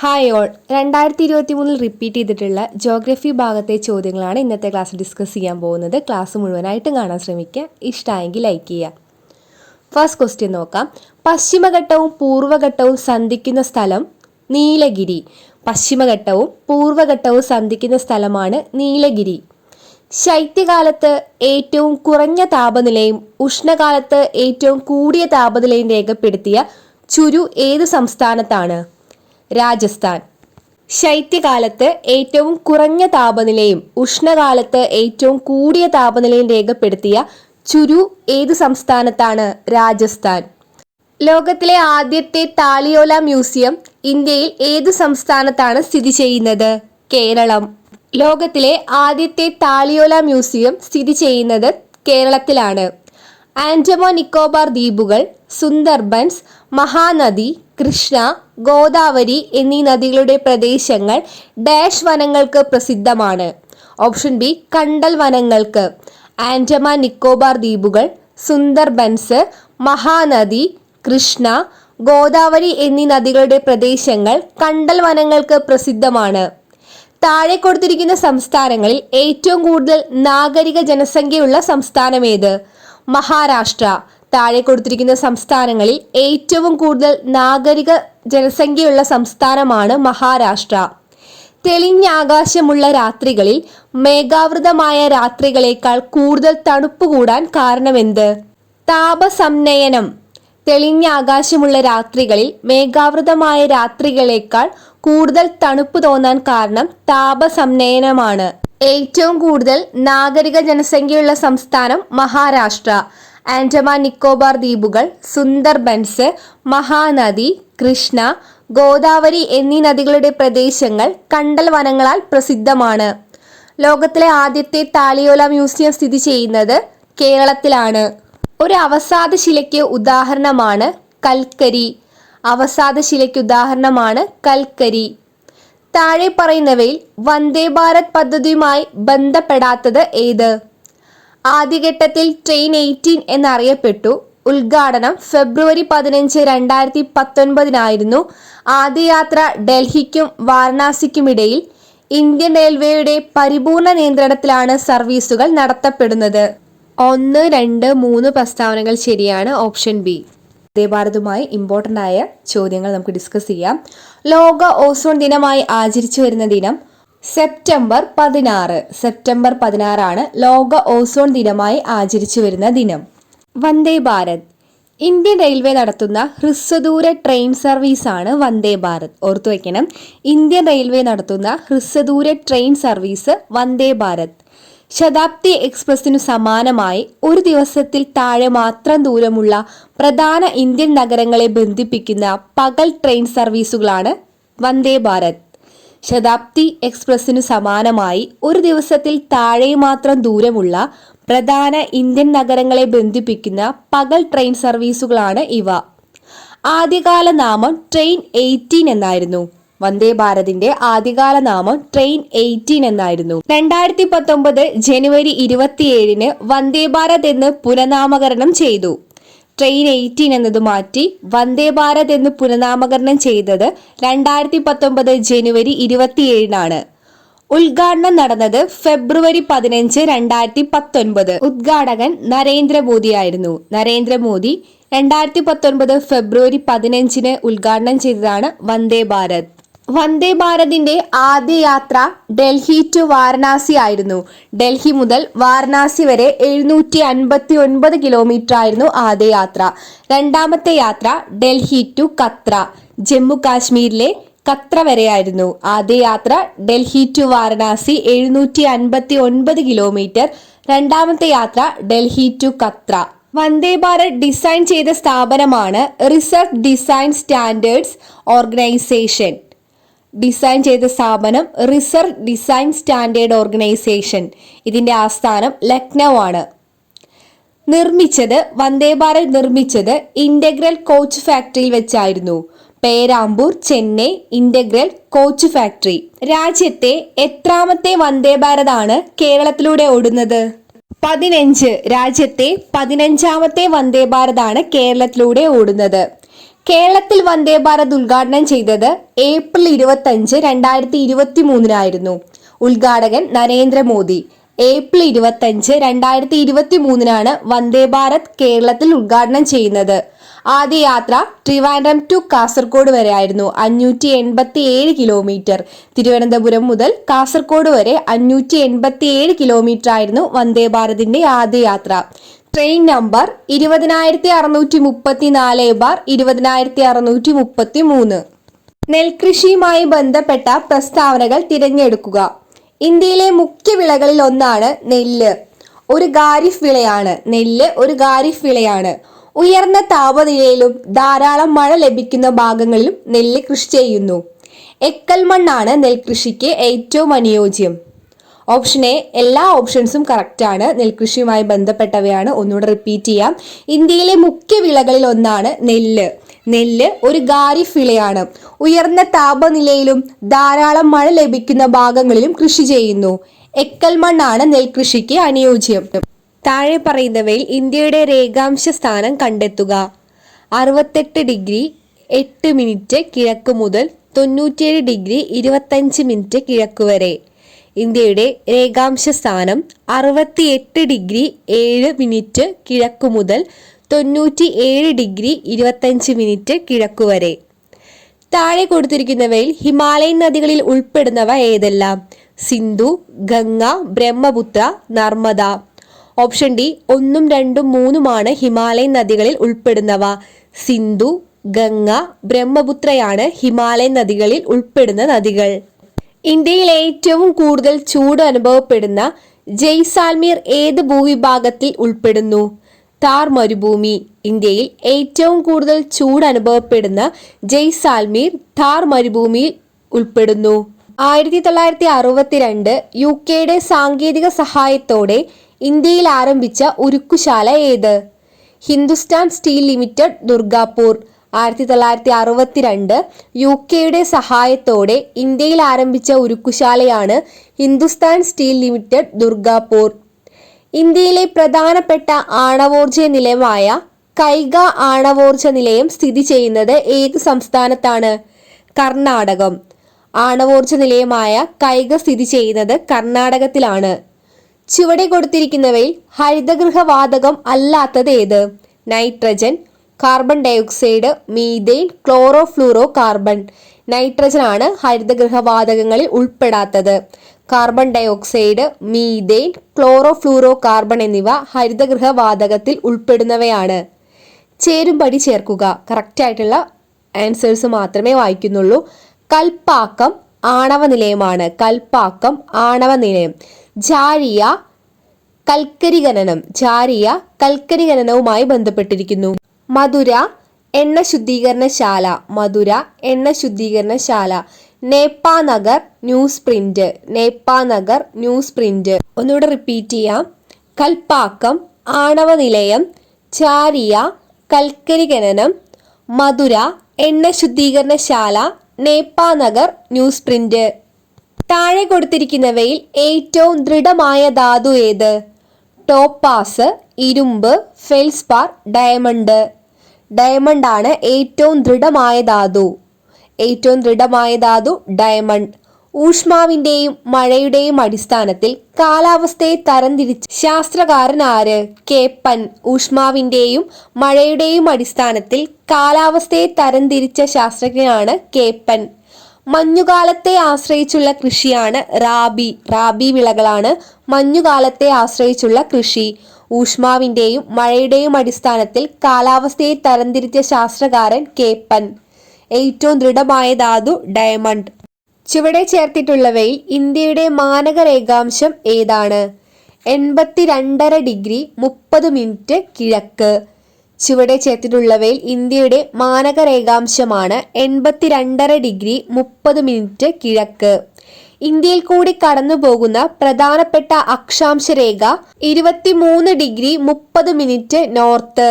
Hi all രണ്ടായിരത്തി ഇരുപത്തി മൂന്നിൽ റിപ്പീറ്റ് ചെയ്തിട്ടുള്ള ജോഗ്രഫി ഭാഗത്തെ ചോദ്യങ്ങളാണ് ഇന്നത്തെ ക്ലാസ് ഡിസ്കസ് ചെയ്യാൻ പോകുന്നത്. ക്ലാസ് മുഴുവനായിട്ടും കാണാൻ ശ്രമിക്കുക. ഇഷ്ടമായെങ്കിൽ ലൈക്ക് ചെയ്യുക. ഫസ്റ്റ് ക്വസ്റ്റ്യൻ നോക്കാം. പശ്ചിമഘട്ടവും പൂർവഘട്ടവും സന്ധിക്കുന്ന സ്ഥലം നീലഗിരി. പശ്ചിമഘട്ടവും പൂർവഘട്ടവും സന്ധിക്കുന്ന സ്ഥലമാണ് നീലഗിരി. ശൈത്യകാലത്ത് ഏറ്റവും കുറഞ്ഞ താപനിലയും ഉഷ്ണകാലത്ത് ഏറ്റവും കൂടിയ താപനിലയും രേഖപ്പെടുത്തിയ ചുരു ഏത് സംസ്ഥാനത്താണ്? രാജസ്ഥാൻ. ശൈത്യകാലത്ത് ഏറ്റവും കുറഞ്ഞ താപനിലയും ഉഷ്ണകാലത്ത് ഏറ്റവും കൂടിയ താപനിലയും രേഖപ്പെടുത്തിയ ചുരു ഏത് സംസ്ഥാനത്താണ് രാജസ്ഥാൻ? ലോകത്തിലെ ആദ്യത്തെ താലിയോല മ്യൂസിയം ഇന്ത്യയിൽ ഏത് സംസ്ഥാനത്താണ് സ്ഥിതി ചെയ്യുന്നത്? കേരളം. ലോകത്തിലെ ആദ്യത്തെ താലിയോല മ്യൂസിയം സ്ഥിതി ചെയ്യുന്നത് കേരളത്തിലാണ്. ആൻഡമാൻ നിക്കോബാർ ദ്വീപുകൾ സുന്ദർബൻസ് മഹാനദി കൃഷ്ണ ഗോദാവരി എന്നീ നദികളുടെ പ്രദേശങ്ങൾ ഡാഷ് വനങ്ങൾക്ക് പ്രസിദ്ധമാണ്. ഓപ്ഷൻ ബി കണ്ടൽ വനങ്ങൾക്ക്. ആൻഡമാൻ നിക്കോബാർ ദ്വീപുകൾ സുന്ദർബൻസ് മഹാനദി കൃഷ്ണ ഗോദാവരി എന്നീ നദികളുടെ പ്രദേശങ്ങൾ കണ്ടൽ വനങ്ങൾക്ക് പ്രസിദ്ധമാണ്. താഴെ കൊടുത്തിരിക്കുന്ന സംസ്ഥാനങ്ങളിൽ ഏറ്റവും കൂടുതൽ നാഗരിക ജനസംഖ്യയുള്ള സംസ്ഥാനമേത്? മഹാരാഷ്ട്ര. താഴെ കൊടുത്തിരിക്കുന്ന സംസ്ഥാനങ്ങളിൽ ഏറ്റവും കൂടുതൽ നാഗരിക ജനസംഖ്യയുള്ള സംസ്ഥാനമാണ് മഹാരാഷ്ട്ര. തെളിഞ്ഞ ആകാശമുള്ള രാത്രികളിൽ മേഘാവൃതമായ രാത്രികളേക്കാൾ കൂടുതൽ തണുപ്പ് കൂടാൻ കാരണമെന്ത്? താപസംനയനം. തെളിഞ്ഞ ആകാശമുള്ള രാത്രികളിൽ മേഘാവൃതമായ രാത്രികളേക്കാൾ കൂടുതൽ തണുപ്പ് തോന്നാൻ കാരണം താപസംനയനമാണ്. ഏറ്റവും കൂടുതൽ നാഗരിക ജനസംഖ്യയുള്ള സംസ്ഥാനം മഹാരാഷ്ട്ര. ആൻഡമാൻ നിക്കോബാർ ദ്വീപുകൾ സുന്ദർബൻസ് മഹാനദി കൃഷ്ണ ഗോദാവരി എന്നീ നദികളുടെ പ്രദേശങ്ങൾ കണ്ടൽ വനങ്ങളാൽ പ്രസിദ്ധമാണ്. ലോകത്തിലെ ആദ്യത്തെ താളിയോല മ്യൂസിയം സ്ഥിതി ചെയ്യുന്നത് കേരളത്തിലാണ്. ഒരു അവസാദ ശിലയ്ക്ക് ഉദാഹരണമാണ് കൽക്കരി. അവസാദ ശിലയ്ക്ക് ഉദാഹരണമാണ് കൽക്കരി. താഴെ പറയുന്നവയിൽ വന്ദേ ഭാരത് പദ്ധതിയുമായി ബന്ധപ്പെടാത്തത് ഏത്? ആദ്യഘട്ടത്തിൽ ട്രെയിൻ എയ്റ്റീൻ എന്നറിയപ്പെട്ടു. ഉദ്ഘാടനം ഫെബ്രുവരി പതിനഞ്ച് രണ്ടായിരത്തി പത്തൊൻപതിനായിരുന്നു ആദ്യ യാത്ര ഡൽഹിക്കും വാരണാസിക്കുമിടയിൽ. ഇന്ത്യൻ റെയിൽവേയുടെ പരിപൂർണ നിയന്ത്രണത്തിലാണ് സർവീസുകൾ നടത്തപ്പെടുന്നത്. ഒന്ന് രണ്ട് മൂന്ന് പ്രസ്താവനകൾ ശരിയാണ്. Option B. ഭാരതുമായി ഇമ്പോർട്ടന്റ് ആയ ചോദ്യങ്ങൾ നമുക്ക് ഡിസ്കസ് ചെയ്യാം. ലോക ഓസോൺ ദിനമായി ആചരിച്ചു വരുന്ന ദിനം സെപ്റ്റംബർ പതിനാറ്. സെപ്റ്റംബർ പതിനാറാണ് ലോക ഓസോൺ ദിനമായി ആചരിച്ചു വരുന്ന ദിനം. വന്ദേ ഭാരത്. ഇന്ത്യൻ റെയിൽവേ നടത്തുന്ന ഹ്രസ്വദൂര ട്രെയിൻ സർവീസാണ് വന്ദേ ഭാരത്. ഓർത്തു വയ്ക്കണം ഇന്ത്യൻ റെയിൽവേ നടത്തുന്ന ഹ്രസ്വദൂര ട്രെയിൻ സർവീസ് വന്ദേ ഭാരത്. ശതാബ്ദി എക്സ്പ്രസിനു സമാനമായി ഒരു ദിവസത്തിൽ താഴെ മാത്രം ദൂരമുള്ള പ്രധാന ഇന്ത്യൻ നഗരങ്ങളെ ബന്ധിപ്പിക്കുന്ന പകൽ ട്രെയിൻ സർവീസുകളാണ് വന്ദേ ഭാരത്. ശതാബ്ദി എക്സ്പ്രസിനു സമാനമായി ഒരു ദിവസത്തിൽ താഴെ മാത്രം ദൂരമുള്ള പ്രധാന ഇന്ത്യൻ നഗരങ്ങളെ ബന്ധിപ്പിക്കുന്ന പകൽ ട്രെയിൻ സർവീസുകളാണ് ഇവ. ആദ്യകാല നാമം ട്രെയിൻ എയ്റ്റീൻ എന്നായിരുന്നു. വന്ദേ ഭാരതിന്റെ ആദ്യകാല നാമം ട്രെയിൻ എയ്റ്റീൻ എന്നായിരുന്നു. രണ്ടായിരത്തി പത്തൊമ്പത് ജനുവരി ഇരുപത്തിയേഴിന് വന്ദേ ഭാരത് എന്ന് പുനനാമകരണം ചെയ്തു. ട്രെയിൻ എയ്റ്റീൻ എന്നത് മാറ്റി വന്ദേ ഭാരത് എന്ന് പുനഃനാമകരണം ചെയ്തത് രണ്ടായിരത്തി പത്തൊമ്പത് ജനുവരി ഇരുപത്തിയേഴിനാണ്. ഉദ്ഘാടനം നടന്നത് ഫെബ്രുവരി പതിനഞ്ച് രണ്ടായിരത്തി പത്തൊൻപത് ഉദ്ഘാടകൻ നരേന്ദ്രമോദിയായിരുന്നു നരേന്ദ്രമോദി രണ്ടായിരത്തി പത്തൊൻപത് ഫെബ്രുവരി പതിനഞ്ചിന് ഉദ്ഘാടനം ചെയ്തതാണ് വന്ദേ ഭാരത്. വന്ദേ ഭാരതിന്റെ ആദ്യ യാത്ര ഡൽഹി ടു വാരണാസി ആയിരുന്നു. ഡൽഹി മുതൽ വാരണാസി വരെ എഴുന്നൂറ്റി അൻപത്തി ഒൻപത് കിലോമീറ്റർ ആയിരുന്നു ആദ്യ യാത്ര. രണ്ടാമത്തെ യാത്ര ഡൽഹി ടു കത്ര ജമ്മു കാശ്മീരിലെ കത്ര വരെയായിരുന്നു. ആദ്യ യാത്ര ഡൽഹി ടു വാരണാസി എഴുന്നൂറ്റി അൻപത്തി ഒൻപത് കിലോമീറ്റർ രണ്ടാമത്തെ യാത്ര ഡൽഹി ടു കത്ര. വന്ദേ ഭാരത് ഡിസൈൻ ചെയ്ത സ്ഥാപനമാണ് research design standards organisation. Design ചെയ്ത സ്ഥാപനം റിസർച്ച് ഡിസൈൻ സ്റ്റാൻഡേർഡ് ഓർഗനൈസേഷൻ. ഇതിന്റെ ആസ്ഥാനം ലക്നൗ ആണ്. നിർമ്മിച്ചത് വന്ദേ ഭാരത് നിർമ്മിച്ചത് ഇന്റഗ്രൽ കോച്ച് ഫാക്ടറിയിൽ വെച്ചായിരുന്നു. Perambur Chennai integral coach factory. രാജ്യത്തെ എത്രാമത്തെ വന്ദേ ഭാരത് ആണ് കേരളത്തിലൂടെ ഓടുന്നത്? പതിനഞ്ച്. രാജ്യത്തെ പതിനഞ്ചാമത്തെ വന്ദേ ഭാരത് ആണ് കേരളത്തിലൂടെ ഓടുന്നത്. കേരളത്തിൽ വന്ദേ ഭാരത് ഉദ്ഘാടനം ചെയ്തത് ഏപ്രിൽ ഇരുപത്തഞ്ച് രണ്ടായിരത്തി ഇരുപത്തി മൂന്നിനായിരുന്നു ഉദ്ഘാടകൻ നരേന്ദ്രമോദി. ഏപ്രിൽ ഇരുപത്തഞ്ച് രണ്ടായിരത്തി ഇരുപത്തി മൂന്നിനാണ് വന്ദേ ഭാരത് കേരളത്തിൽ ഉദ്ഘാടനം ചെയ്യുന്നത്. ആദ്യ യാത്ര ട്രിവാൻഡ്രം ടു കാസർഗോഡ് വരെ ആയിരുന്നു അഞ്ഞൂറ്റി എൺപത്തി ഏഴ് കിലോമീറ്റർ. തിരുവനന്തപുരം മുതൽ കാസർഗോഡ് വരെ അഞ്ഞൂറ്റി എൺപത്തി ഏഴ് കിലോമീറ്റർ ആയിരുന്നു വന്ദേ ഭാരതിന്റെ ആദ്യ യാത്ര. ട്രെയിൻ നമ്പർ ഇരുപതിനായിരത്തി അറുന്നൂറ്റി മുപ്പത്തി നാല് ബാർ ഇരുപതിനായിരത്തി അറുന്നൂറ്റി മുപ്പത്തി മൂന്ന് നെൽകൃഷിയുമായി ബന്ധപ്പെട്ട പ്രസ്താവനകൾ തിരഞ്ഞെടുക്കുക. ഇന്ത്യയിലെ മുഖ്യ വിളകളിൽ ഒന്നാണ് നെല്ല്. ഒരു ഖാരിഫ് വിളയാണ്. നെല്ല് ഒരു ഖാരിഫ് വിളയാണ്. ഉയർന്ന താപനിലയിലും ധാരാളം മഴ ലഭിക്കുന്ന ഭാഗങ്ങളിലും നെല്ല് കൃഷി ചെയ്യുന്നു. എക്കൽ മണ്ണാണ് നെൽകൃഷിക്ക് ഏറ്റവും അനുയോജ്യം. ഓപ്ഷൻ എ എല്ലാ ഓപ്ഷൻസും കറക്റ്റാണ് നെൽകൃഷിയുമായി ബന്ധപ്പെട്ടവയാണ്. ഒന്നുകൂടെ റിപ്പീറ്റ് ചെയ്യാം. ഇന്ത്യയിലെ മുഖ്യ വിളകളിൽ ഒന്നാണ് നെല്ല്. നെല്ല് ഒരു ഖാരിഫ് വിളയാണ്. ഉയർന്ന താപനിലയിലും ധാരാളം മഴ ലഭിക്കുന്ന ഭാഗങ്ങളിലും കൃഷി ചെയ്യുന്നു. എക്കൽ മണ്ണാണ് നെൽകൃഷിക്ക് അനുയോജ്യം. താഴെ പറയുന്നവയിൽ ഇന്ത്യയുടെ രേഖാംശ സ്ഥാനം കണ്ടെത്തുക. അറുപത്തെട്ട് ഡിഗ്രി എട്ട് മിനിറ്റ് കിഴക്ക് മുതൽ തൊണ്ണൂറ്റിയേഴ് ഡിഗ്രി ഇരുപത്തഞ്ച് മിനിറ്റ് കിഴക്ക് വരെ. ഇന്ത്യയുടെ രേഖാംശ സ്ഥാനം അറുപത്തിയെട്ട് ഡിഗ്രി ഏഴ് മിനിറ്റ് കിഴക്കു മുതൽ തൊണ്ണൂറ്റി ഏഴ് ഡിഗ്രി ഇരുപത്തഞ്ച് മിനിറ്റ് കിഴക്കു വരെ. താഴെ കൊടുത്തിരിക്കുന്നവയിൽ ഹിമാലയൻ നദികളിൽ ഉൾപ്പെടുന്നവ ഏതെല്ലാം? സിന്ധു ഗംഗ ബ്രഹ്മപുത്ര നർമ്മദ. ഓപ്ഷൻ ഡി ഒന്നും രണ്ടും മൂന്നുമാണ് ഹിമാലയൻ നദികളിൽ ഉൾപ്പെടുന്നവ. സിന്ധു ഗംഗ ബ്രഹ്മപുത്രയാണ് ഹിമാലയൻ നദികളിൽ ഉൾപ്പെടുന്ന നദികൾ. ഇന്ത്യയിൽ ഏറ്റവും കൂടുതൽ ചൂട് അനുഭവപ്പെടുന്ന ജയ്സാൽമീർ ഏത് ഭൂവിഭാഗത്തിൽ ഉൾപ്പെടുന്നു? താർ മരുഭൂമി ഇന്ത്യയിൽ ഏറ്റവും കൂടുതൽ ചൂട് അനുഭവപ്പെടുന്ന ജയ്സാൽമീർ താർ മരുഭൂമിയിൽ ഉൾപ്പെടുന്നു. ആയിരത്തി തൊള്ളായിരത്തി അറുപത്തിരണ്ട് യു കെയുടെ സാങ്കേതിക സഹായത്തോടെ ഇന്ത്യയിൽ ആരംഭിച്ച ഉരുക്കുശാല ഏത്? Hindustan steel limited Durgapur. ആയിരത്തി തൊള്ളായിരത്തി അറുപത്തിരണ്ട് യു കെയുടെ സഹായത്തോടെ ഇന്ത്യയിൽ ആരംഭിച്ച ഉരുക്കുശാലയാണ് ഹിന്ദുസ്ഥാൻ സ്റ്റീൽ ലിമിറ്റഡ് ദുർഗാപൂർ ഇന്ത്യയിലെ പ്രധാനപ്പെട്ട ആണവോർജ നിലയമായ കൈഗ ആണവോർജ നിലയം സ്ഥിതി ചെയ്യുന്നത് ഏത് സംസ്ഥാനത്താണ്? കർണാടകം. ആണവോർജ നിലയമായ കൈഗ സ്ഥിതി ചെയ്യുന്നത് കർണാടകത്തിലാണ്. ചുവടെ കൊടുത്തിരിക്കുന്നവയിൽ ഹരിതഗൃഹവാതകം അല്ലാത്തത് ഏത്? Nitrogen carbon dioxide methane chlorofluorocarbon nitrogen ആണ് ഹരിതഗൃഹവാതകങ്ങളിൽ ഉൾപ്പെടാത്തത്. Carbon dioxide methane chlorofluorocarbon എന്നിവ ഹരിതഗൃഹവാതകത്തിൽ ഉൾപ്പെടുന്നവയാണ്. ചേരുംപടി ചേർക്കുക. കറക്റ്റ് ആയിട്ടുള്ള ആൻസേഴ്സ് മാത്രമേ വായിക്കുന്നുള്ളൂ. കൽപ്പാക്കം ആണവ നിലയമാണ് കൽപ്പാക്കം ആണവ നിലയം ജാരിയ കൽക്കരി ഖനനം ജാരിയ കൽക്കരി ഖനനവുമായി ബന്ധപ്പെട്ടിരിക്കുന്നു. മധുര എണ്ണ ശുദ്ധീകരണശാല മധുര എണ്ണ ശുദ്ധീകരണശാല Nepanagar newsprint. Nepanagar newsprint. ഒന്നുകൂടെ റിപ്പീറ്റ് ചെയ്യാം. കൽപ്പാക്കം ആണവ നിലയം ചാരിയ കൽക്കരി ഖനനം മധുര എണ്ണ ശുദ്ധീകരണശാല നേപ്പാനഗർ ന്യൂസ് പ്രിന്റ്. താഴെ കൊടുത്തിരിക്കുന്നവയിൽ ഏറ്റവും ദൃഢമായ ധാതു ഏത്? ടോപ്പാസ് ഇരുമ്പ് ഫെൽസ്പാർ ഡയമണ്ട്. ഡയമണ്ട് ആണ് ഏറ്റവും ദൃഢമായ ധാതു. ഏറ്റവും ദൃഢമായ ധാതു ഡയമണ്ട്. ഊഷ്മാവിന്റെയും മഴയുടെയും അടിസ്ഥാനത്തിൽ കാലാവസ്ഥയെ തരംതിരിച്ച ശാസ്ത്രകാരൻ ആര്? കേപ്പൻ ഊഷ്മാവിന്റെയും മഴയുടെയും അടിസ്ഥാനത്തിൽ കാലാവസ്ഥയെ തരംതിരിച്ച ശാസ്ത്രജ്ഞനാണ് കേപ്പൻ മഞ്ഞുകാലത്തെ ആശ്രയിച്ചുള്ള കൃഷിയാണ് റാബി. റാബി വിളകളാണ് മഞ്ഞുകാലത്തെ ആശ്രയിച്ചുള്ള കൃഷി. ഊഷ്മാവിന്റെയും മഴയുടെയും അടിസ്ഥാനത്തിൽ കാലാവസ്ഥയെ തരംതിരിച്ച ശാസ്ത്രകാരൻ കേപ്പൻ ഏറ്റവും ദൃഢമായ ധാതു ഡയമണ്ട്. ചുവടെ ചേർത്തിട്ടുള്ളവയിൽ ഇന്ത്യയുടെ മാനക രേഖാംശം ഏതാണ്? എൺപത്തി രണ്ടര ഡിഗ്രി മുപ്പത് മിനിറ്റ് കിഴക്ക്. ചുവടെ ചേർത്തിട്ടുള്ളവയിൽ ഇന്ത്യയുടെ മാനക രേഖാംശമാണ് എൺപത്തി രണ്ടര ഡിഗ്രി മുപ്പത് മിനിറ്റ് കിഴക്ക്. ഇന്ത്യയിൽ കൂടി കടന്നു പോകുന്ന പ്രധാനപ്പെട്ട അക്ഷാംശ രേഖ ഇരുപത്തിമൂന്ന് ഡിഗ്രി മുപ്പത് മിനിറ്റ് നോർത്ത്.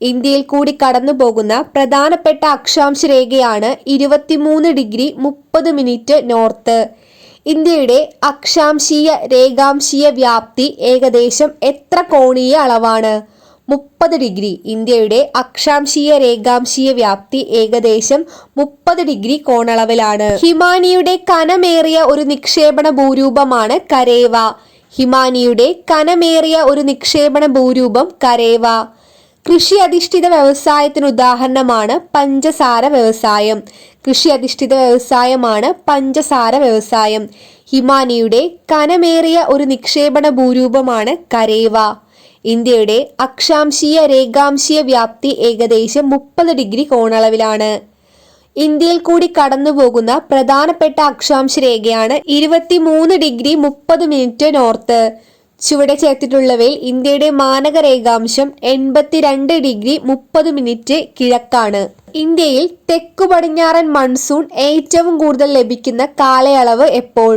ഇന്ത്യയിൽ കൂടി കടന്നു പോകുന്ന പ്രധാനപ്പെട്ട അക്ഷാംശ രേഖയാണ് ഇരുപത്തിമൂന്ന് ഡിഗ്രി മുപ്പത് മിനിറ്റ് നോർത്ത്. ഇന്ത്യയുടെ അക്ഷാംശീയ രേഖാംശീയ വ്യാപ്തി ഏകദേശം എത്ര കോണീയ അളവാണ്? മുപ്പത് ഡിഗ്രി. ഇന്ത്യയുടെ അക്ഷാംശീയ രേഖാംശീയ വ്യാപ്തി ഏകദേശം മുപ്പത് ഡിഗ്രി കോണളവിലാണ്. ഹിമാനിയുടെ കനമേറിയ ഒരു നിക്ഷേപണ ഭൂരൂപമാണ് കരേവ. ഹിമാനിയുടെ കനമേറിയ ഒരു നിക്ഷേപണ ഭൂരൂപം കരേവ. കൃഷി അധിഷ്ഠിത വ്യവസായത്തിന് ഉദാഹരണമാണ് പഞ്ചസാര വ്യവസായം. കൃഷി അധിഷ്ഠിത വ്യവസായമാണ് പഞ്ചസാര വ്യവസായം. ഹിമാനിയുടെ കനമേറിയ ഒരു നിക്ഷേപണ ഭൂരൂപമാണ് കരേവ. ഇന്ത്യയുടെ അക്ഷാംശീയ രേഖാംശീയ വ്യാപ്തി ഏകദേശം മുപ്പത് ഡിഗ്രി കോണളവിലാണ്. ഇന്ത്യയിൽ കൂടി കടന്നുപോകുന്ന പ്രധാനപ്പെട്ട അക്ഷാംശ രേഖയാണ് ഇരുപത്തിമൂന്ന് ഡിഗ്രി മുപ്പത് മിനിറ്റ് നോർത്ത്. ചുവടെ ചേർത്തിട്ടുള്ളവയിൽ ഇന്ത്യയുടെ മാനക രേഖാംശം എൺപത്തിരണ്ട് ഡിഗ്രി മുപ്പത് മിനിറ്റ് കിഴക്കാണ്. ഇന്ത്യയിൽ തെക്കു പടിഞ്ഞാറൻ മൺസൂൺ ഏറ്റവും കൂടുതൽ ലഭിക്കുന്ന കാലയളവ് എപ്പോൾ?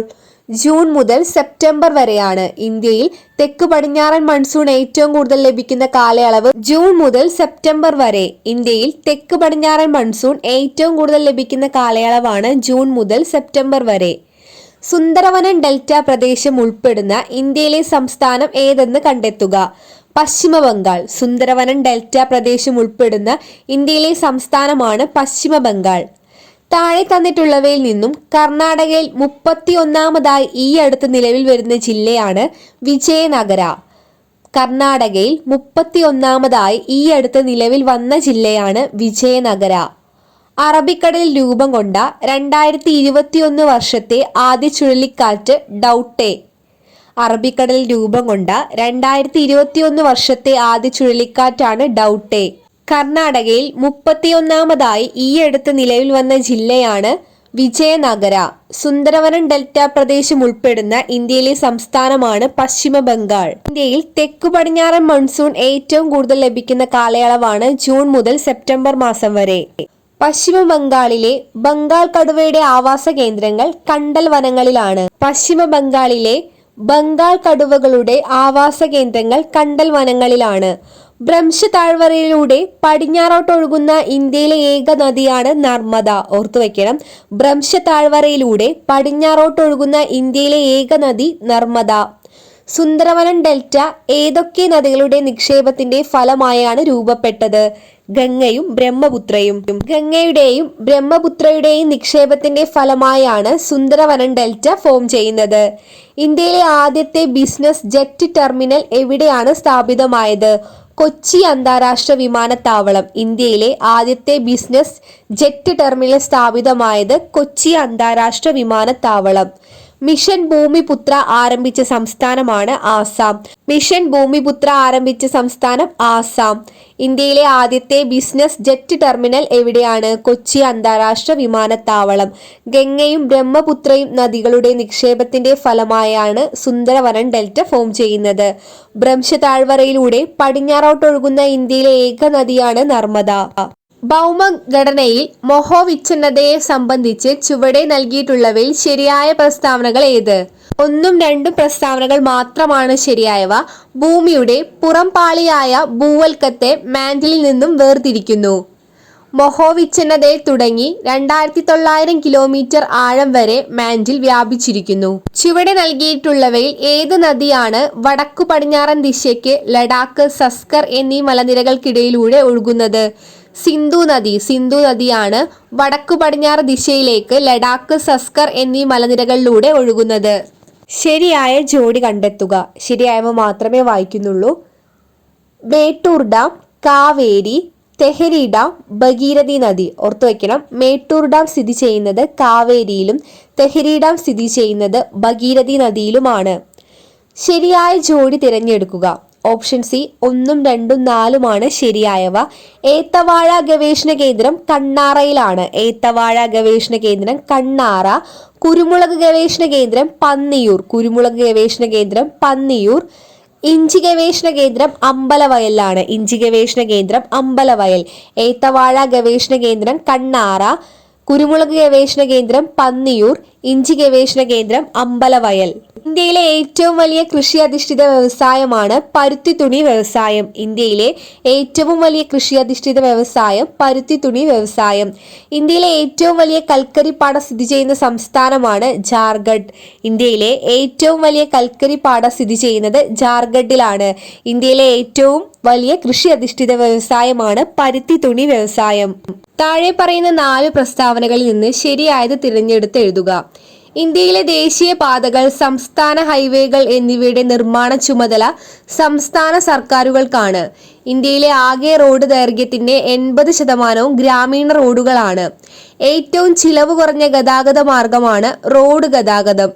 ജൂൺ മുതൽ സെപ്റ്റംബർ വരെയാണ് ഇന്ത്യയിൽ തെക്ക് പടിഞ്ഞാറൻ മൺസൂൺ ഏറ്റവും കൂടുതൽ ലഭിക്കുന്ന കാലയളവ്. ജൂൺ മുതൽ സെപ്റ്റംബർ വരെ ഇന്ത്യയിൽ തെക്ക് പടിഞ്ഞാറൻ മൺസൂൺ ഏറ്റവും കൂടുതൽ ലഭിക്കുന്ന കാലയളവാണ് ജൂൺ മുതൽ സെപ്റ്റംബർ വരെ. സുന്ദരവനം ഡെൽറ്റ പ്രദേശം ഉൾപ്പെടുന്ന ഇന്ത്യയിലെ സംസ്ഥാനം ഏതെന്ന് കണ്ടെത്തുക. പശ്ചിമ ബംഗാൾ സുന്ദരവനം ഡെൽറ്റ പ്രദേശം ഉൾപ്പെടുന്ന ഇന്ത്യയിലെ സംസ്ഥാനമാണ് പശ്ചിമ ബംഗാൾ താഴെ തന്നിട്ടുള്ളവയിൽ നിന്നും കർണാടകയിൽ മുപ്പത്തി ഒന്നാമതായി ഈ അടുത്ത് നിലവിൽ വരുന്ന ജില്ലയാണ് വിജയനഗര. കർണാടകയിൽ മുപ്പത്തി ഒന്നാമതായി ഈ അടുത്ത് നിലവിൽ വന്ന ജില്ലയാണ് വിജയനഗര. അറബിക്കടലിൽ രൂപം കൊണ്ട രണ്ടായിരത്തി ഇരുപത്തിയൊന്ന് വർഷത്തെ ആദ്യ ചുഴലിക്കാറ്റ് ഡൗട്ടെ. അറബിക്കടലിൽ രൂപം കൊണ്ട രണ്ടായിരത്തി ഇരുപത്തിയൊന്ന് വർഷത്തെ ആദ്യ ചുഴലിക്കാറ്റാണ് ഡൗട്ടെ. കർണാടകയിൽ മുപ്പത്തിയൊന്നാമതായി ഈയടുത്ത് നിലവിൽ വന്ന ജില്ലയാണ് വിജയനഗര. സുന്ദരവനം ഡെൽറ്റ പ്രദേശം ഉൾപ്പെടുന്ന ഇന്ത്യയിലെ സംസ്ഥാനമാണ് പശ്ചിമ ബംഗാൾ. ഇന്ത്യയിൽ തെക്കു പടിഞ്ഞാറൻ മൺസൂൺ ഏറ്റവും കൂടുതൽ ലഭിക്കുന്ന കാലയളവാണ് ജൂൺ മുതൽ സെപ്റ്റംബർ മാസം വരെ. പശ്ചിമ ബംഗാളിലെ ബംഗാൾ കടുവയുടെ ആവാസ കേന്ദ്രങ്ങൾ കണ്ടൽ വനങ്ങളിലാണ്. പശ്ചിമ ബംഗാളിലെ ബംഗാൾ കടുവകളുടെ ആവാസ കേന്ദ്രങ്ങൾ കണ്ടൽ വനങ്ങളിലാണ്. ഭ്രംശ താഴ്വരയിലൂടെ പടിഞ്ഞാറോട്ടൊഴുകുന്ന ഇന്ത്യയിലെ ഏക നദിയാണ് നർമ്മദ. ഓർത്തുവെക്കണം ഭ്രംശ താഴ്വരയിലൂടെ പടിഞ്ഞാറോട്ടൊഴുകുന്ന ഇന്ത്യയിലെ ഏക നദി നർമ്മദ. സുന്ദരവനം ഡെൽറ്റ ഏതൊക്കെ നദികളുടെ നിക്ഷേപത്തിന്റെ ഫലമായാണ് രൂപപ്പെട്ടത്? ഗംഗയും ബ്രഹ്മപുത്രയും. ഗംഗയുടെയും ബ്രഹ്മപുത്രയുടെയും നിക്ഷേപത്തിന്റെ ഫലമായാണ് സുന്ദരവനം ഡെൽറ്റ ഫോം ചെയ്യുന്നത്. ഇന്ത്യയിലെ ആദ്യത്തെ ബിസിനസ് ജെറ്റ് ടെർമിനൽ എവിടെയാണ് സ്ഥാപിതമായത്? കൊച്ചി അന്താരാഷ്ട്ര വിമാനത്താവളം ഇന്ത്യയിലെ ആദ്യത്തെ ബിസിനസ് ജെറ്റ് ടെർമിനൽ സ്ഥാപിതമായത് കൊച്ചി അന്താരാഷ്ട്ര വിമാനത്താവളം. മിഷൻ ഭൂമിപുത്ര ആരംഭിച്ച സംസ്ഥാനമാണ് ആസാം. മിഷൻ ഭൂമിപുത്ര ആരംഭിച്ച സംസ്ഥാനം ആസാം. ഇന്ത്യയിലെ ആദ്യത്തെ ബിസിനസ് ജെറ്റ് ടെർമിനൽ എവിടെയാണ്? കൊച്ചി അന്താരാഷ്ട്ര വിമാനത്താവളം. ഗംഗയും ബ്രഹ്മപുത്രയും നദികളുടെ നിക്ഷേപത്തിന്റെ ഫലമായാണ് സുന്ദരവനം ഡെൽറ്റ ഫോം ചെയ്യുന്നത്. ഭ്രംശ താഴ്വരയിലൂടെ പടിഞ്ഞാറോട്ടൊഴുകുന്ന ഇന്ത്യയിലെ ഏക നദിയാണ് നർമ്മദ. ഭൗമഘടനയിൽ മൊഹോവിച്ഛിന്നതയെ സംബന്ധിച്ച് ചുവടെ നൽകിയിട്ടുള്ളവയിൽ ശരിയായ പ്രസ്താവനകൾ ഏത്? ഒന്നും രണ്ടും പ്രസ്താവനകൾ മാത്രമാണ് ശരിയായവ. ഭൂമിയുടെ പുറംപാളിയായ ഭൂവൽക്കത്തെ മാൻഡിൽ നിന്നും വേർതിരിക്കുന്നു. മൊഹോവിച്ഛിന്നതയെ തുടങ്ങി രണ്ടായിരത്തി തൊള്ളായിരം കിലോമീറ്റർ ആഴം വരെ മാൻഡിൽ വ്യാപിച്ചിരിക്കുന്നു. ചുവടെ നൽകിയിട്ടുള്ളവയിൽ ഏത് നദിയാണ് വടക്കു പടിഞ്ഞാറൻ ദിശയ്ക്ക് ലഡാക്ക് സസ്കർ എന്നീ മലനിരകൾക്കിടയിലൂടെ ഒഴുകുന്നത്? സിന്ധു നദി. സിന്ധു നദിയാണ് വടക്കു പടിഞ്ഞാറ് ദിശയിലേക്ക് ലഡാക്ക് സസ്കർ എന്നീ മലനിരകളിലൂടെ ഒഴുകുന്നത്. ശരിയായ ജോഡി കണ്ടെത്തുക. ശരിയായവ മാത്രമേ വായിക്കുന്നുള്ളൂ. മേട്ടൂർ ഡാം കാവേരി തെഹരി ഡാം ഭഗീരഥി നദി. ഓർത്തു വയ്ക്കണം മേട്ടൂർ ഡാം സ്ഥിതി ചെയ്യുന്നത് കാവേരിയിലും തെഹരി ഡാം സ്ഥിതി ചെയ്യുന്നത് ഭഗീരഥി നദിയിലുമാണ്. ശരിയായ ജോഡി തിരഞ്ഞെടുക്കുക. ഓപ്ഷൻ സി ഒന്നും രണ്ടും നാലുമാണ് ശരിയായവ. ഏത്തവാഴ ഗവേഷണ കേന്ദ്രം കണ്ണാറയിലാണ്. ഏത്തവാഴ ഗവേഷണ കേന്ദ്രം കണ്ണാറ. കുരുമുളക് ഗവേഷണ കേന്ദ്രം പന്നിയൂർ. കുരുമുളക് ഗവേഷണ കേന്ദ്രം പന്നിയൂർ. ഇഞ്ചി ഗവേഷണ കേന്ദ്രം അമ്പലവയലിലാണ്. ഇഞ്ചി ഗവേഷണ കേന്ദ്രം അമ്പലവയൽ. ഏത്തവാഴ ഗവേഷണ കേന്ദ്രം കണ്ണാറ. കുരുമുളക് ഗവേഷണ കേന്ദ്രം പന്നിയൂർ. ഇഞ്ചി ഗവേഷണ കേന്ദ്രം അമ്പലവയൽ. ഇന്ത്യയിലെ ഏറ്റവും വലിയ കൃഷി അധിഷ്ഠിത വ്യവസായമാണ് പരുത്തി തുണി വ്യവസായം. ഇന്ത്യയിലെ ഏറ്റവും വലിയ കൃഷി അധിഷ്ഠിത വ്യവസായം പരുത്തി തുണി വ്യവസായം. ഇന്ത്യയിലെ ഏറ്റവും വലിയ കൽക്കരിപ്പാട സ്ഥിതി ചെയ്യുന്ന സംസ്ഥാനമാണ് ജാർഖണ്ഡ്. ഇന്ത്യയിലെ ഏറ്റവും വലിയ കൽക്കരിപ്പാട സ്ഥിതി ചെയ്യുന്നത് ജാർഖണ്ഡിലാണ്. ഇന്ത്യയിലെ ഏറ്റവും വലിയ കൃഷി അധിഷ്ഠിത വ്യവസായമാണ് പരുത്തി തുണി വ്യവസായം. താഴെ പറയുന്ന നാല് പ്രസ്താവനകളിൽ നിന്ന് ശരിയായത് തിരഞ്ഞെടുത്ത് എഴുതുക. ഇന്ത്യയിലെ ദേശീയ പാതകൾ സംസ്ഥാന ഹൈവേകൾ എന്നിവയുടെ നിർമ്മാണ ചുമതല സംസ്ഥാന സർക്കാരുകൾക്കാണ്. ഇന്ത്യയിലെ ആകെ റോഡ് ദൈർഘ്യത്തിന്റെ എൺപത് ശതമാനവും ഗ്രാമീണ റോഡുകളാണ്. ഏറ്റവും ചിലവ് കുറഞ്ഞ ഗതാഗത മാർഗമാണ് റോഡ് ഗതാഗതം.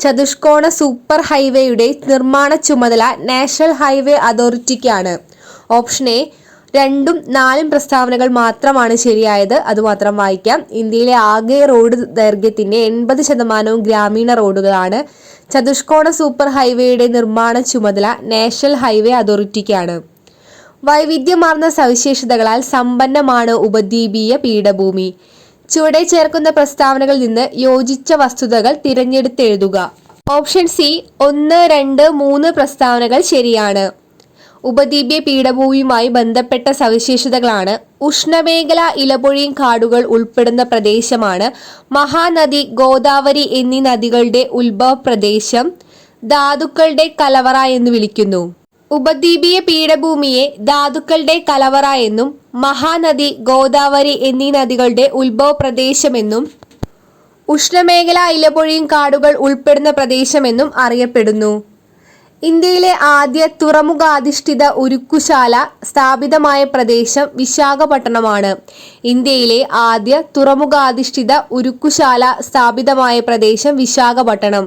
ചതുഷ്കോണ സൂപ്പർ ഹൈവേയുടെ നിർമ്മാണ ചുമതല നാഷണൽ ഹൈവേ അതോറിറ്റിക്കാണ്. ഓപ്ഷൻ എ രണ്ടും നാലും പ്രസ്താവനകൾ മാത്രമാണ് ശരിയായത്. അതുമാത്രം വായിക്കാം. ഇന്ത്യയിലെ ആകെ റോഡ് ദൈർഘ്യത്തിന്റെ എൺപത് ശതമാനവും ഗ്രാമീണ റോഡുകളാണ്. ചതുഷ്കോണ സൂപ്പർ ഹൈവേയുടെ നിർമ്മാണ ചുമതല നാഷണൽ ഹൈവേ അതോറിറ്റിക്കാണ്. വൈവിധ്യമാർന്ന സവിശേഷതകളാൽ സമ്പന്നമാണ് ഉപദ്വീപീയ പീഠഭൂമി. ചുവടെ ചേർക്കുന്ന പ്രസ്താവനകളിൽ നിന്ന് യോജിച്ച വസ്തുതകൾ തിരഞ്ഞെടുത്തെഴുതുക. ഓപ്ഷൻ സി ഒന്ന് രണ്ട് മൂന്ന് പ്രസ്താവനകൾ ശരിയാണ്. ഉപദ്വീപീയ പീഠഭൂമിയുമായി ബന്ധപ്പെട്ട സവിശേഷതകളാണ്. ഉഷ്ണമേഖല ഇലപൊഴിയും കാടുകൾ ഉൾപ്പെടുന്ന പ്രദേശമാണ് മഹാനദി ഗോദാവരി എന്നീ നദികളുടെ ഉത്ഭവ പ്രദേശം. ധാതുക്കളുടെ കലവറ എന്ന് വിളിക്കുന്നു. ഉപദ്വീപീയ പീഠഭൂമിയെ ധാതുക്കളുടെ കലവറ എന്നും മഹാനദി ഗോദാവരി എന്നീ നദികളുടെ ഉത്ഭവ പ്രദേശമെന്നും ഉഷ്ണമേഖല ഇലപൊഴിയും കാടുകൾ ഉൾപ്പെടുന്ന പ്രദേശമെന്നും അറിയപ്പെടുന്നു. ഇന്ത്യയിലെ ആദ്യ തുറമുഖാധിഷ്ഠിത ഉരുക്കുശാല സ്ഥാപിതമായ പ്രദേശം വിശാഖപട്ടണമാണ്. ഇന്ത്യയിലെ ആദ്യ തുറമുഖാധിഷ്ഠിത ഉരുക്കുശാല സ്ഥാപിതമായ പ്രദേശം വിശാഖപട്ടണം.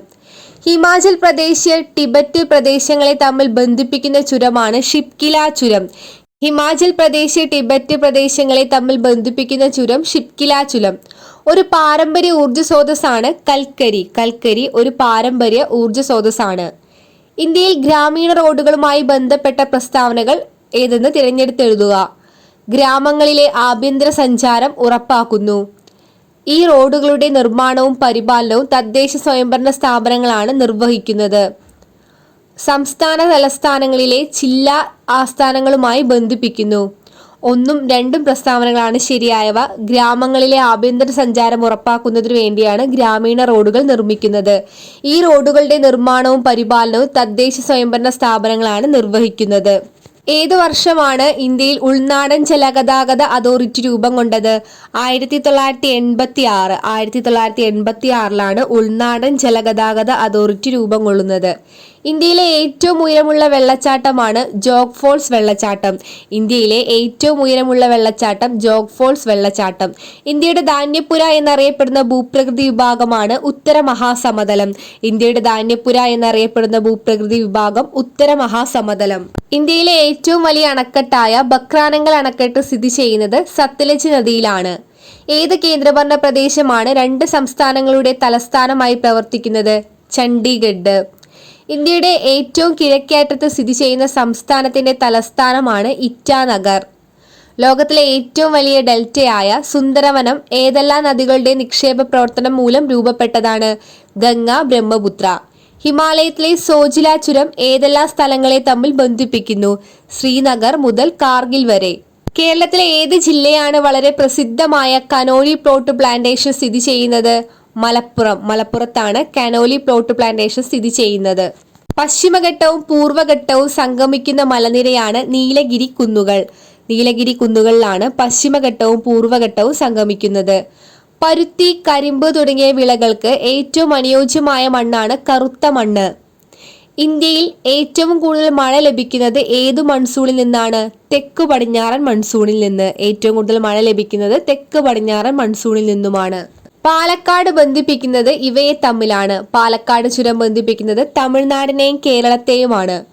ഹിമാചൽ പ്രദേശ് ടിബറ്റ് പ്രദേശങ്ങളെ തമ്മിൽ ബന്ധിപ്പിക്കുന്ന ചുരമാണ് ഷിപ്കില ചുരം. ഹിമാചൽ പ്രദേശ് ടിബറ്റ് പ്രദേശങ്ങളെ തമ്മിൽ ബന്ധിപ്പിക്കുന്ന ചുരം ഷിപ്കില ചുരം. ഒരു പാരമ്പര്യ ഊർജ സ്രോതസ്സാണ് കൽക്കരി. കൽക്കരി ഒരു പാരമ്പര്യ ഊർജ സ്രോതസ്സാണ് ഇന്ത്യയിൽ ഗ്രാമീണ റോഡുകളുമായി ബന്ധപ്പെട്ട പ്രസ്താവനകൾ ഏതെന്ന് തിരഞ്ഞെടുത്തെഴുതുക. ഗ്രാമങ്ങളിലെ ആഭ്യന്തര സഞ്ചാരം ഉറപ്പാക്കുന്നു. ഈ റോഡുകളുടെ നിർമ്മാണവും പരിപാലനവും തദ്ദേശ സ്വയംഭരണ സ്ഥാപനങ്ങളാണ് നിർവഹിക്കുന്നത്. സംസ്ഥാന തലസ്ഥാനങ്ങളിലെ ജില്ലാ ആസ്ഥാനങ്ങളുമായി ബന്ധിപ്പിക്കുന്നു. ഒന്നും രണ്ടും പ്രസ്താവനകളാണ് ശരിയായവ. ഗ്രാമങ്ങളിലെ ആഭ്യന്തര സഞ്ചാരം ഉറപ്പാക്കുന്നതിനു വേണ്ടിയാണ് ഗ്രാമീണ റോഡുകൾ നിർമ്മിക്കുന്നത്. ഈ റോഡുകളുടെ നിർമ്മാണവും പരിപാലനവും തദ്ദേശ സ്വയംഭരണ സ്ഥാപനങ്ങളാണ് നിർവഹിക്കുന്നത്. ഏതു വർഷമാണ് ഇന്ത്യയിൽ ഉൾനാടൻ ജലഗതാഗത അതോറിറ്റി രൂപം കൊണ്ടത്? ആയിരത്തി തൊള്ളായിരത്തി എൺപത്തി ആറ് ആയിരത്തി തൊള്ളായിരത്തി എൺപത്തി ആറിലാണ് ഉൾനാടൻ ജലഗതാഗത അതോറിറ്റി രൂപം കൊള്ളുന്നത്. ഇന്ത്യയിലെ ഏറ്റവും ഉയരമുള്ള വെള്ളച്ചാട്ടമാണ് ജോഗ് ഫോൾസ് വെള്ളച്ചാട്ടം. ഇന്ത്യയിലെ ഏറ്റവും ഉയരമുള്ള വെള്ളച്ചാട്ടം ജോഗ് ഫോൾസ് വെള്ളച്ചാട്ടം. ഇന്ത്യയുടെ ധാന്യപ്പുര എന്നറിയപ്പെടുന്ന ഭൂപ്രകൃതി വിഭാഗമാണ് ഉത്തര മഹാസമതലം. ഇന്ത്യയുടെ ധാന്യപ്പുര എന്നറിയപ്പെടുന്ന ഭൂപ്രകൃതി വിഭാഗം ഉത്തര മഹാസമതലം. ഇന്ത്യയിലെ ഏറ്റവും വലിയ അണക്കെട്ടായ ബക്രാനങ്ങൾ അണക്കെട്ട് സ്ഥിതി ചെയ്യുന്നത് സത്ലജ് നദിയിലാണ്. ഏത് കേന്ദ്രഭരണ പ്രദേശമാണ് രണ്ട് സംസ്ഥാനങ്ങളുടെ തലസ്ഥാനമായി പ്രവർത്തിക്കുന്നത്? ചണ്ഡീഗഡ്. ഇന്ത്യയുടെ ഏറ്റവും കിഴക്കേറ്റത്ത് സ്ഥിതി ചെയ്യുന്ന സംസ്ഥാനത്തിന്റെ തലസ്ഥാനമാണ് ഇറ്റാനഗർ ലോകത്തിലെ ഏറ്റവും വലിയ ഡെൽറ്റയായ സുന്ദരവനം ഏതെല്ലാം നദികളുടെ നിക്ഷേപ പ്രവർത്തനം മൂലം രൂപപ്പെട്ടതാണ്? ഗംഗ ബ്രഹ്മപുത്ര. ഹിമാലയത്തിലെ സോജില ചുരം ഏതെല്ലാം സ്ഥലങ്ങളെ തമ്മിൽ ബന്ധിപ്പിക്കുന്നു? ശ്രീനഗർ മുതൽ കാർഗിൽ വരെ. കേരളത്തിലെ ഏത് ജില്ലയാണ് വളരെ പ്രസിദ്ധമായ കനോലി പ്ലോട്ട് പ്ലാന്റേഷൻ സ്ഥിതി ചെയ്യുന്നത്? മലപ്പുറം മലപ്പുറത്താണ് കനോലി പ്ലോട്ട് പ്ലാന്റേഷൻ സ്ഥിതി ചെയ്യുന്നത്. പശ്ചിമഘട്ടവും പൂർവഘട്ടവും സംഗമിക്കുന്ന മലനിരയാണ് നീലഗിരി കുന്നുകൾ. നീലഗിരി കുന്നുകളിലാണ് പശ്ചിമഘട്ടവും പൂർവഘട്ടവും സംഗമിക്കുന്നത്. പരുത്തി കരിമ്പ് തുടങ്ങിയ വിളകൾക്ക് ഏറ്റവും അനുയോജ്യമായ മണ്ണാണ് കറുത്ത മണ്ണ്. ഇന്ത്യയിൽ ഏറ്റവും കൂടുതൽ മഴ ലഭിക്കുന്നത് ഏതു മൺസൂണിൽ നിന്നാണ്? തെക്ക് പടിഞ്ഞാറൻ മൺസൂണിൽ നിന്ന്. ഏറ്റവും കൂടുതൽ മഴ ലഭിക്കുന്നത് തെക്ക് പടിഞ്ഞാറൻ മൺസൂണിൽ നിന്നുമാണ്. പാലക്കാട് ബന്ധിപ്പിക്കുന്നത് ഇവയെ തമ്മിലാണ്. പാലക്കാട് ചുരം ബന്ധിപ്പിക്കുന്നത് തമിഴ്നാടിനെയും കേരളത്തെയുമാണ്.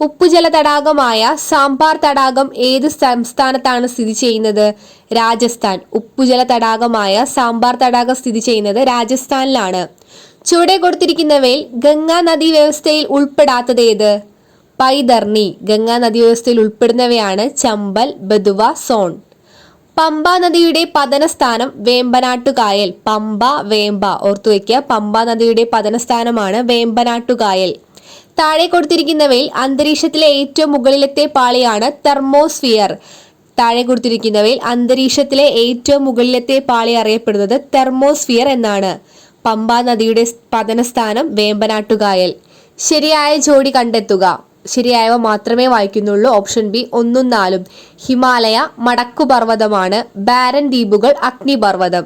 ഉപ്പുജല തടാകമായ സാമ്പാർ തടാകം ഏത് സംസ്ഥാനത്താണ് സ്ഥിതി ചെയ്യുന്നത്? രാജസ്ഥാൻ. ഉപ്പുജല തടാകമായ സാമ്പാർ തടാകം സ്ഥിതി ചെയ്യുന്നത് രാജസ്ഥാനിലാണ്. ചുവടെ കൊടുത്തിരിക്കുന്നവയിൽ ഗംഗാ നദീ വ്യവസ്ഥയിൽ ഉൾപ്പെടാത്തത് ഏത്? പൈതർണി. ഗംഗാ നദീ വ്യവസ്ഥയിൽ ഉൾപ്പെടുന്നവയാണ് ചമ്പൽ ബദുവ സോൺ. പമ്പ നദിയുടെ പതനസ്ഥാനം വേമ്പനാട്ടുകായൽ. പമ്പ വേമ്പ ഓർത്തു വയ്ക്കുക പമ്പ നദിയുടെ പതനസ്ഥാനമാണ് വേമ്പനാട്ടുകായൽ. താഴെ കൊടുത്തിരിക്കുന്നവയിൽ അന്തരീക്ഷത്തിലെ ഏറ്റവും മുകളിലത്തെ പാളിയാണ് തെർമോസ്ഫിയർ. താഴെ കൊടുത്തിരിക്കുന്നവയിൽ അന്തരീക്ഷത്തിലെ ഏറ്റവും മുകളിലത്തെ പാളി അറിയപ്പെടുന്നത് തെർമോസ്ഫിയർ എന്നാണ്. പമ്പ നദിയുടെ പതനസ്ഥാനം വേമ്പനാട്ടുകായൽ. ശരിയായ ജോഡി കണ്ടെത്തുക. ശരിയായവ മാത്രമേ വായിക്കുന്നുള്ളൂ. ഓപ്ഷൻ ബി ഒന്നും നാലും. ഹിമാലയ മടക്കുപർവതമാണ്. ബാരൻ ദ്വീപുകൾ അഗ്നിപർവതം.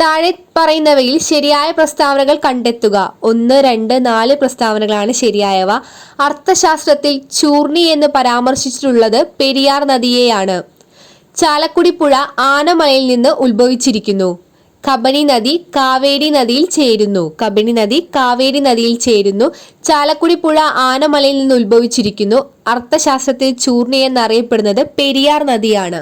താഴെ പറയുന്നവയിൽ ശരിയായ പ്രസ്താവനകൾ കണ്ടെത്തുക. ഒന്ന് രണ്ട് നാല് പ്രസ്താവനകളാണ് ശരിയായവ. അർത്ഥശാസ്ത്രത്തിൽ ചൂർണി എന്ന് പരാമർശിച്ചിട്ടുള്ളത് പെരിയാർ നദിയെയാണ്. ചാലക്കുടി പുഴ ആനമലയിൽ നിന്ന് ഉത്ഭവിച്ചിരിക്കുന്നു. കബനി നദി കാവേരി നദിയിൽ ചേരുന്നു. കബനി നദി കാവേരി നദിയിൽ ചേരുന്നു. ചാലക്കുടി പുഴ ആനമലയിൽ നിന്ന് ഉത്ഭവിച്ചിരിക്കുന്നു. അർത്ഥശാസ്ത്രത്തിൽ ചൂർണി എന്നറിയപ്പെടുന്നത് പെരിയാർ നദിയാണ്.